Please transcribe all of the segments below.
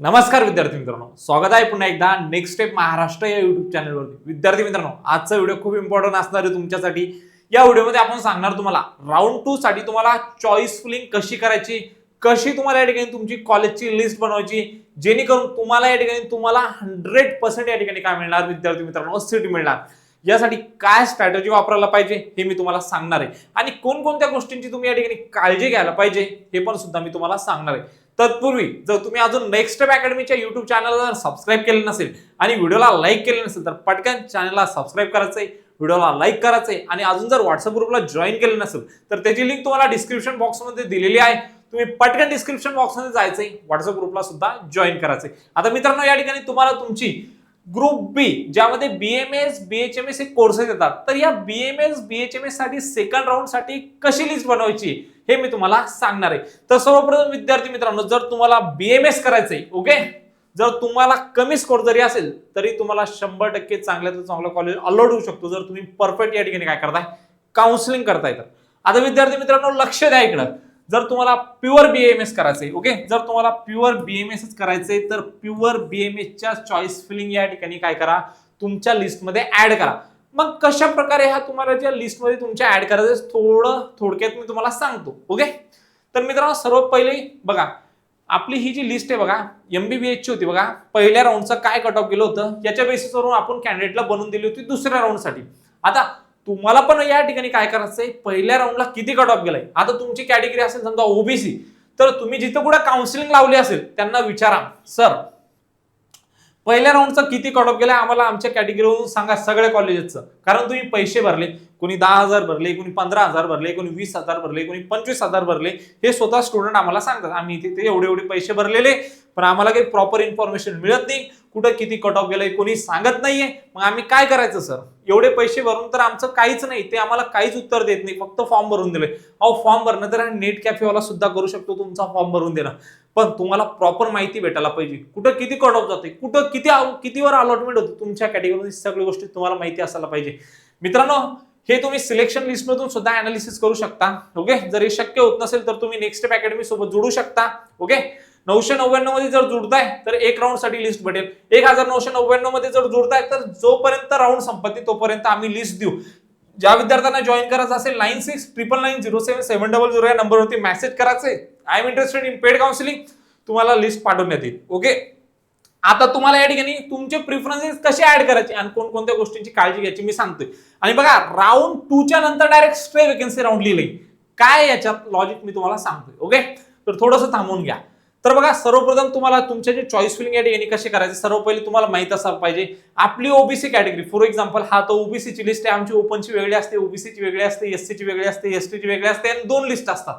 नमस्कार विद्यार्थी मित्रांनो. स्वागत आहे पुन्हा एकदा नेक्स्ट स्टेप महाराष्ट्र या युट्यूब चॅनलवरती विद्यार्थी मित्रांनो आजचा व्हिडिओ खूप इम्पॉर्टंट असणार आहे तुमच्यासाठी. या व्हिडिओमध्ये आपण सांगणार तुम्हाला राऊंड टू साठी तुम्हाला चॉईस फुलिंग कशी करायची कशी तुम्हाला या ठिकाणी तुमची कॉलेजची लिस्ट बनवायची जेणेकरून तुम्हाला या ठिकाणी तुम्हाला हंड्रेड पर्सेंट या ठिकाणी काय मिळणार विद्यार्थी मित्रांनो सीट मिळणार. यासाठी काय स्ट्रॅटजी वापरायला पाहिजे हे मी तुम्हाला सांगणार आहे. आणि कोणकोणत्या गोष्टींची तुम्ही या ठिकाणी काळजी घ्यायला पाहिजे हे पण सुद्धा मी तुम्हाला सांगणार आहे. तत्पूर्वी जर तुम्ही अजून नेक्स्ट स्टेप अकॅडमीच्या युट्यूब चॅनलला जर सबस्क्राईब केले नसेल आणि व्हिडिओला लाईक केले नसेल तर पटकन चॅनलला सबस्क्राईब आहे व्हिडिओला लाईक आहे आणि अजून जर व्हॉट्सअप ग्रुपला जॉईन केलं नसेल तर त्याची लिंक तुम्हाला डिस्क्रिप्शन बॉक्समध्ये दिलेली आहे. तुम्ही पटकन डिस्क्रिप्शन बॉक्समध्ये जायचं आहे व्हॉट्सअप ग्रुपला सुद्धा जॉईन करायचं आहे आता मित्रांनो या ठिकाणी तुम्हाला तुमची ग्रुप बी ज्यामध्ये बीएमएस बीएचएमएस हे कोर्सेस येतात. तर या बीएमएस बीएचएमएससाठी सेकंड राऊंडसाठी कशी लिस्ट बनवायची? हे मी तुम्हाला सांगणार आहे. तर सर्वप्रथम विद्यार्थी मित्रांनो जर तुम्हाला बीएमएस करायचंय ओके जर तुम्हाला कमी स्कोर जरी असेल तरी तुम्हाला शंभर टक्के चांगल्यात चांगलं कॉलेज अलॉट होऊ शकतो. जर तुम्ही परफेक्ट या ठिकाणी काय करताय? काउन्सिलिंग करताय तर. आता विद्यार्थी मित्रांनो लक्ष द्या इकडं. जर तुम्हाला प्युअर बीएमएस करायचंय ओके जर तुम्हाला प्युअर बीएमएस करायचंय तर प्युअर बीएमएसच्या चॉईस फिलिंग या ठिकाणी काय करा? तुमच्या लिस्टमध्ये ऍड करा. मग कशा प्रकारे ह्या तुम्हाला ज्या लिस्टमध्ये तुमच्या ऍड करायचं थोडं थोडक्यात मी तुम्हाला सांगतो ओके तर मित्रांनो सर्वात पहिले बघा आपली ही जी लिस्ट आहे बघा एमबीबीएसची होती बघा पहिल्या राऊंडचं काय कट ऑफ केलं होतं याच्या बेसिसवरून आपण कॅन्डिडेटला बनवून दिली होती दुसऱ्या राऊंडसाठी आता तुम्हाला पण या ठिकाणी काय करायचं आहे पहिल्या राऊंडला किती कट ऑफ गेलाय आता तुमची कॅटेगरी असेल समजा ओबीसी तर तुम्ही जिथं कुठे काउन्सिलिंग लावली असेल त्यांना विचारा. सर पहिल्या राऊंडचा किती कट ऑफ गेलाय आम्हाला आमच्या कॅटेगरीवरून सांगा सगळ्या कॉलेजेसचं कारण तुम्ही पैसे भरले कोणी दहा हजार भरले कोणी पंधरा हजार भरले कोणी वीस हजार भरले कोणी पंचवीस हजार भरले हे स्वतः स्टुडंट आम्हाला सांगतात. आम्ही तिथे एवढे एवढे पैसे भरलेले पण आम्हाला काही प्रॉपर इन्फॉर्मेशन मिळत नाही. कुठं किती कट ऑफ गेलंय कोणी सांगत नाहीये. मग आम्ही काय करायचं सर एवढे पैसे भरून तर आमचं काहीच नाही. ते आम्हाला काहीच उत्तर देत नाही. फक्त फॉर्म भरून दिले अहो फॉर्म भरणं तर नेट कॅफेवाला सुद्धा करू शकतो. तुमचा फॉर्म भरून देणं. पण तुम्हाला प्रॉपर माहिती भेटायला पाहिजे. कुठं किती कट ऑफ जाते कुठं किती कितीवर अलॉटमेंट होते तुमच्या कॅटेगरीमध्ये सगळी गोष्टी तुम्हाला माहिती असायला पाहिजे. मित्रांनो हे तुम्ही सिलेक्शन लिस्टमधून सुद्धा अनालिसिस करू शकता ओके जर हे शक्य होत नसेल तर तुम्ही नेक्स्ट अकॅडमी सोबत जोडू शकता ओके नऊशे नव्याण्णवमध्ये जर जुडताय तर एक राऊंडसाठी लिस्ट भेटेल. एक हजार नऊशे नव्याण्णवमध्ये जर जुडताय तर जोपर्यंत राऊंड संपत्ती तोपर्यंत आम्ही लिस्ट देऊ. ज्या विद्यार्थ्यांना जॉईन करायचं असेल nine six triple nine zero seven seven double zero या नंबरवरती मेसेज करायचे I am interested in paid counselling तुम्हाला लिस्ट पाठवण्यात येईल ओके आता तुम्हाला या ठिकाणी तुमचे प्रिफरन्सेस कसे ऍड करायचे आणि कोणकोणत्या गोष्टींची काळजी घ्यायची मी सांगतोय. आणि बघा राऊंड टूच्या नंतर डायरेक्ट स्ट्रे वेकन्सी राऊंड लिहिली काय याच्यात लॉजिक मी तुम्हाला सांगतोय. ओके तर थोडंसं थांबून घ्या. तर बघा सर्वप्रथम तुम्हाला तुमचे जे चॉईस फिलिंग या ठिकाणी कसे करायचे सर्व पहिले तुम्हाला माहीत असायला पाहिजे. आपली ओबीसी कॅटेगरी फॉर एक्झाम्पल हा तर ओबीसीची लिस्ट आहे. आमची ओपनची वेगळी असते ओबीसीची वेगळी असते एससीची वेगळी असते एसटीची वेगळी असते आणि दोन लिस्ट असतात.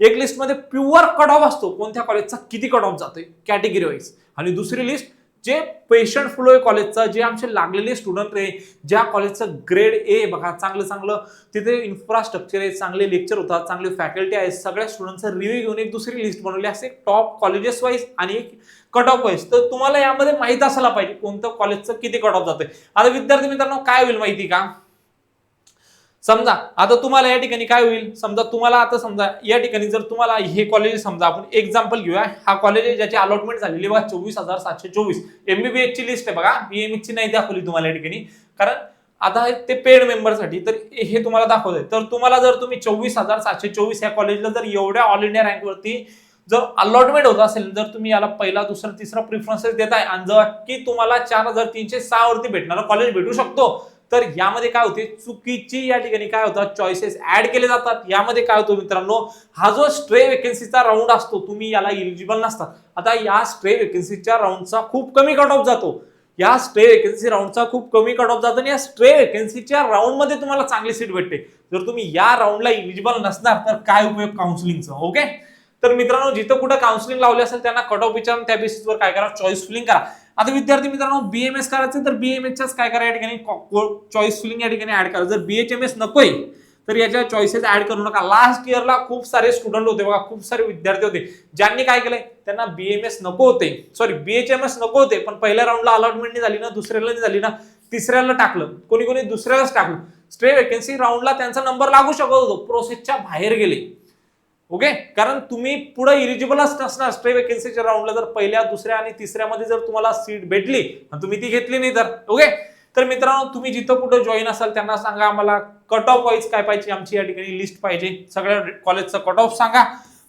एक लिस्टमध्ये प्युअर कट ऑफ असतो. कोणत्या कॉलेजचा किती कट ऑफ जातोय? कॅटेगरी वाईज आणि दुसरी लिस्ट जे पेशंट फ्लो आहे कॉलेजचा जे आमचे लागलेले स्टुडंट आहे ज्या कॉलेजचं ग्रेड ए बघा चांगलं चांगलं तिथे इन्फ्रास्ट्रक्चर आहे चांगले लेक्चर होतात चांगले फॅकल्टी आहेत सगळ्या स्टुडंटचा रिव्ह्यू घेऊन एक दुसरी लिस्ट बनवली. असते टॉप कॉलेजेस वाईज आणि एक कट ऑफ वाईज तर तुम्हाला यामध्ये माहीत असायला पाहिजे कोणतं कॉलेजचं किती कट ऑफ जातं आता विद्यार्थी मित्रांनो काय होईल माहिती का? समजा आता तुम्हाला या ठिकाणी काय होईल? समजा तुम्हाला आता समजा या ठिकाणी जर तुम्हाला हे कॉलेज समजा आपण एक्झाम्पल घेऊया. हा कॉलेज आहे ज्याची अलॉटमेंट झालेली बघा चोवीस हजार सातशे चोवीस. एमबीबीएस ची लिस्ट आहे बघा. बीएमएस ची नाही दाखवली तुम्हाला या ठिकाणी. कारण आता ते पेड मेंबरसाठी तर हे तुम्हाला दाखवत आहे तर तुम्हाला जर तुम्ही चोवीस हजार सातशे चोवीस या कॉलेजला जर एवढ्या ऑल इंडिया रँकवरती जर अलॉटमेंट होत असेल जर तुम्ही याला पहिला दुसरा तिसरा प्रिफरन्सेस देताय आणि जर की तुम्हाला चार हजार तीनशे सहा वरती भेटणारा कॉलेज भेटू शकतो. तर यामध्ये काय होते? चुकीची या ठिकाणी काय होतात? चॉईसेस ऍड केले जातात. यामध्ये काय होतं मित्रांनो? हा जो स्ट्रे वेकन्सीचा राऊंड असतो तुम्ही याला इलिजिबल नसतात आता या स्ट्रे वेकन्सीच्या राऊंडचा खूप कमी कट ऑफ जातो. या स्ट्रे वेकन्सी राऊंडचा खूप कमी कट ऑफ जातो आणि या स्ट्रे वेकन्सीच्या राऊंडमध्ये तुम्हाला चांगली सीट भेटते. जर तुम्ही या राऊंडला इलिजिबल नसणार तर काय उपयोग काउन्सिलिंगचा ओके तर मित्रांनो जिथं कुठं काउन्सिलिंग लावले असेल त्यांना कट ऑफ विचारून त्या बेसिसवर काय करा? चॉईस फिलिंग करा. आता विद्यार्थी मित्रांनो बीएमएस करायचं तर बीएमएसच्याच काय करा या ठिकाणी चॉईस फिलिंग या ठिकाणी ऍड करा. जर बीएचएमएस नकोय तर याच्या चॉईसेस ऍड करू नका. लास्ट इयरला खूप सारे स्टुडंट होते बघा खूप सारे विद्यार्थी होते. ज्यांनी काय केलंय त्यांना बीएमएस नको होते. सॉरी बीएचएमएस नको होते पण पहिल्या राऊंडला अलॉटमेंट नाही झाली ना दुसऱ्याला नाही झाली ना तिसऱ्याला टाकलं. कोणी कोणी दुसऱ्यालाच टाकलं. स्ट्रे वेकेन्सी राऊंडला त्यांचा नंबर लागू शकत होतो. प्रोसेसच्या बाहेर गेले. ओके? कारण तुम्ही पुढे इलिजिबलच नसणार स्ट्रे वेकेन्सीच्या राऊंडला जर पहिल्या दुसऱ्या आणि तिसऱ्यामध्ये जर तुम्हाला सीट भेटली आणि तुम्ही ती घेतली नाही तर. ओके? तर मित्रांनो तुम्ही जिथं कुठं जॉईन असाल त्यांना सांगा आम्हाला कट ऑफ वाईज काय पाहिजे आमची या ठिकाणी लिस्ट पाहिजे. सगळ्या कॉलेजचा कट ऑफ सांगा.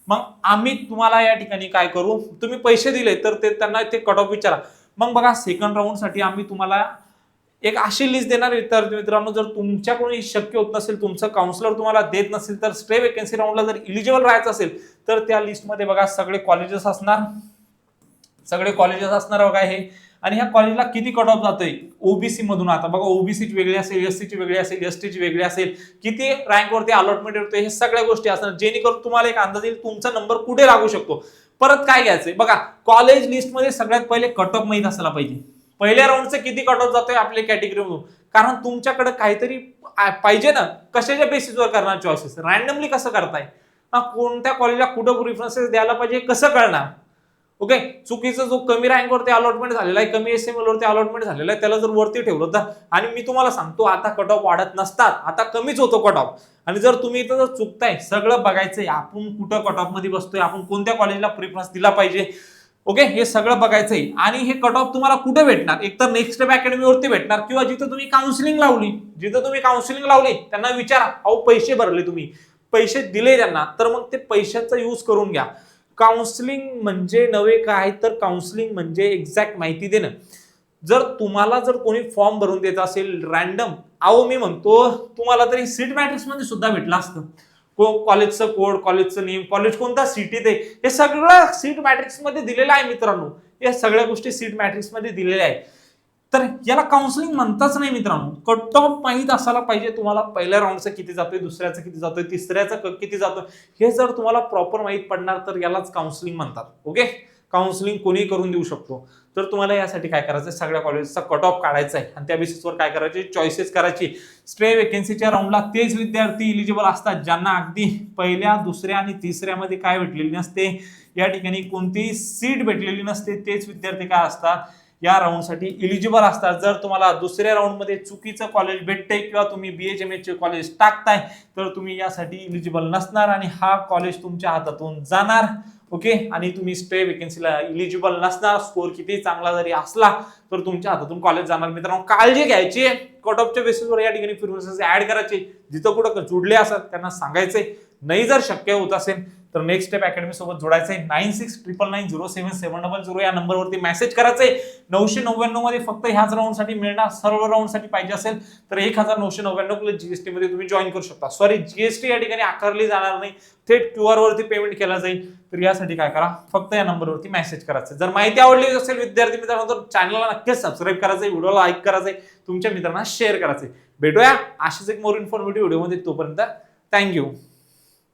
मग आम्ही तुम्हाला या ठिकाणी काय करू? तुम्ही पैसे दिले तर ते त्यांना ते कट ऑफ विचारा. मग बघा सेकंड राऊंडसाठी आम्ही तुम्हाला एक अशी लिस्ट देणार विद्यार्थी मित्रांनो जर तुमच्याकडून शक्य होत नसेल तुमचं काउन्सिलर तुम्हाला देत नसेल तर स्टे वेकेन्सी राऊंडला जर इलिजिबल राहायचं असेल तर त्या लिस्टमध्ये बघा सगळे कॉलेजेस असणार. सगळे कॉलेजेस असणार बघा हे. आणि ह्या कॉलेजला किती कट ऑफ जातोय? ओबीसी मधून आता. बघा ओबीसीची वेगळी असेल एस ची वेगळी असेल एस टीची वेगळी असेल. किती रँकवरती अलॉटमेंट होते हे सगळ्या गोष्टी असणार. जेणेकरून तुम्हाला एक अंदाज येईल तुमचा नंबर कुठे लागू शकतो? परत काय घ्यायचंय? बघा कॉलेज लिस्टमध्ये सगळ्यात पहिले कट ऑफ माहीत असायला पाहिजे. पहिल्या राऊंडचं किती कट ऑफ जातोय आपल्या कॅटेगरीमधून कारण तुमच्याकडे काहीतरी पाहिजे ना. कशाच्या बेसिसवर करणार चॉईसेस रँडमली कसं करताय? कोणत्या कॉलेजला कुठं प्रिफरन्सेस द्यायला पाहिजे कसं कळणार? ओके चुकीचं जो कमी रँकवरती अलॉटमेंट झालेला आहे कमी एस एम वरती अलॉटमेंट झालेला आहे त्याला जर वरती ठेवलं तर? आणि मी तुम्हाला सांगतो आता कट ऑफ वाढत नसतात. आता कमीच होतो कट ऑफ आणि जर तुम्ही इथं जर चुकताय सगळं बघायचंय आपण कुठं कट ऑफमध्ये बसतोय आपण कोणत्या कॉलेजला प्रिफरन्स दिला पाहिजे? ओके हे सगळं बघायचंय आणि हे कट ऑफ तुम्हाला कुठे भेटणार? एक तर नेक्स्ट अकॅडमीवरती भेटणार किंवा जिथं तुम्ही काउन्सिलिंग लावली. जिथं तुम्ही काउन्सिलिंग लावली त्यांना विचारा अहो पैसे भरले तुम्ही. पैसे दिले त्यांना तर मग ते पैशाचा यूज करून घ्या. काउन्सिलिंग म्हणजे नवे काय तर काउन्सिलिंग म्हणजे एक्झॅक्ट माहिती देणं. जर तुम्हाला जर कोणी फॉर्म भरून देत असेल रॅन्डम अहो मी म्हणतो तुम्हाला तरी सीट मॅट्रिक्समध्ये सुद्धा भेटलं असतं. को कॉलेजचं कोड कॉलेजचं नेम कॉलेज कोणता सिटीत आहे हे सगळं सीट मॅट्रिक्समध्ये दिलेलं आहे मित्रांनो. या सगळ्या गोष्टी सीट मॅट्रिक्समध्ये दिलेल्या आहेत. तर याला काउन्सिलिंग म्हणताच नाही मित्रांनो. कट ऑफ माहीत असायला पाहिजे तुम्हाला. पहिल्या राऊंडचं किती जातोय दुसऱ्याचं किती जातोय तिसऱ्याचं किती जातोय. हे जर तुम्हाला प्रॉपर माहीत पडणार तर यालाच काउन्सिलिंग म्हणतात. ओके काउन्सिलिंग कोणी करून देऊ शकतो. तर तुम्हाला यासाठी काय करायचं आहे सगळ्या कॉलेजचा कट ऑफ काढायचा आहे. आणि त्या बेसिसवर काय करायचे? चॉईसेस करायची. स्ट्रे वेकेन्सीच्या राऊंडला तेच विद्यार्थी इलिजिबल असतात ज्यांना अगदी पहिल्या दुसऱ्या आणि तिसऱ्यामध्ये काय भेटलेली नसते. या ठिकाणी कोणतीही सीट भेटलेली नसते तेच विद्यार्थी काय असतात? या राऊंडसाठी इलिजिबल असतात. जर तुम्हाला दुसऱ्या राऊंडमध्ये चुकीचं कॉलेज भेटतंय किंवा तुम्ही बी एच एम एचचे कॉलेज टाकताय तर तुम्ही यासाठी इलिजिबल नसणार आणि हा कॉलेज तुमच्या हातातून जाणार. ओके आणि तुम्ही स्टे वेकेन्सीला इलिजिबल नसणार स्कोर किती चांगला जरी असला तर तुमच्या हातातून कॉलेज जाणार. मित्रांनो काळजी घ्यायची. कट ऑफच्या बेसिसवर या ठिकाणी फिरून ऍड करायचे. जिथं कुठं जुडले असतात त्यांना सांगायचे नाही जर शक्य होत असेल तर नेक्स्ट स्टेप अकॅडमी सोबत जोडायचं आहे. Nine six triple nine zero seven seven double zero या नंबरवरती मेसेज आहे. नऊशे नव्याण्णवमध्ये फक्त ह्याच राऊंडसाठी मिळणार सर्व राऊंडसाठी पाहिजे असेल तर एक हजार नऊशे नव्याण्णव प्लस जीएसटी मध्ये तुम्ही जॉईन करू शकता. सॉरी जीएसटी या ठिकाणी आकारली जाणार नाही. थेट क्यू आर वरती पेमेंट केला जाईल. तर यासाठी काय करा फक्त या नंबरवरती मेसेज करायचं जर माहिती आवडली असेल विद्यार्थी मित्रांनो तर चॅनलला नक्कीच सबस्क्राईब करायचं व्हिडिओला लाईक करायचंय तुमच्या मित्रांना शेअर करायचंय भेटूया. अशीच एक मोर इन्फॉर्मेटिव्ह व्हिडिओमध्ये तोपर्यंत थँक्यू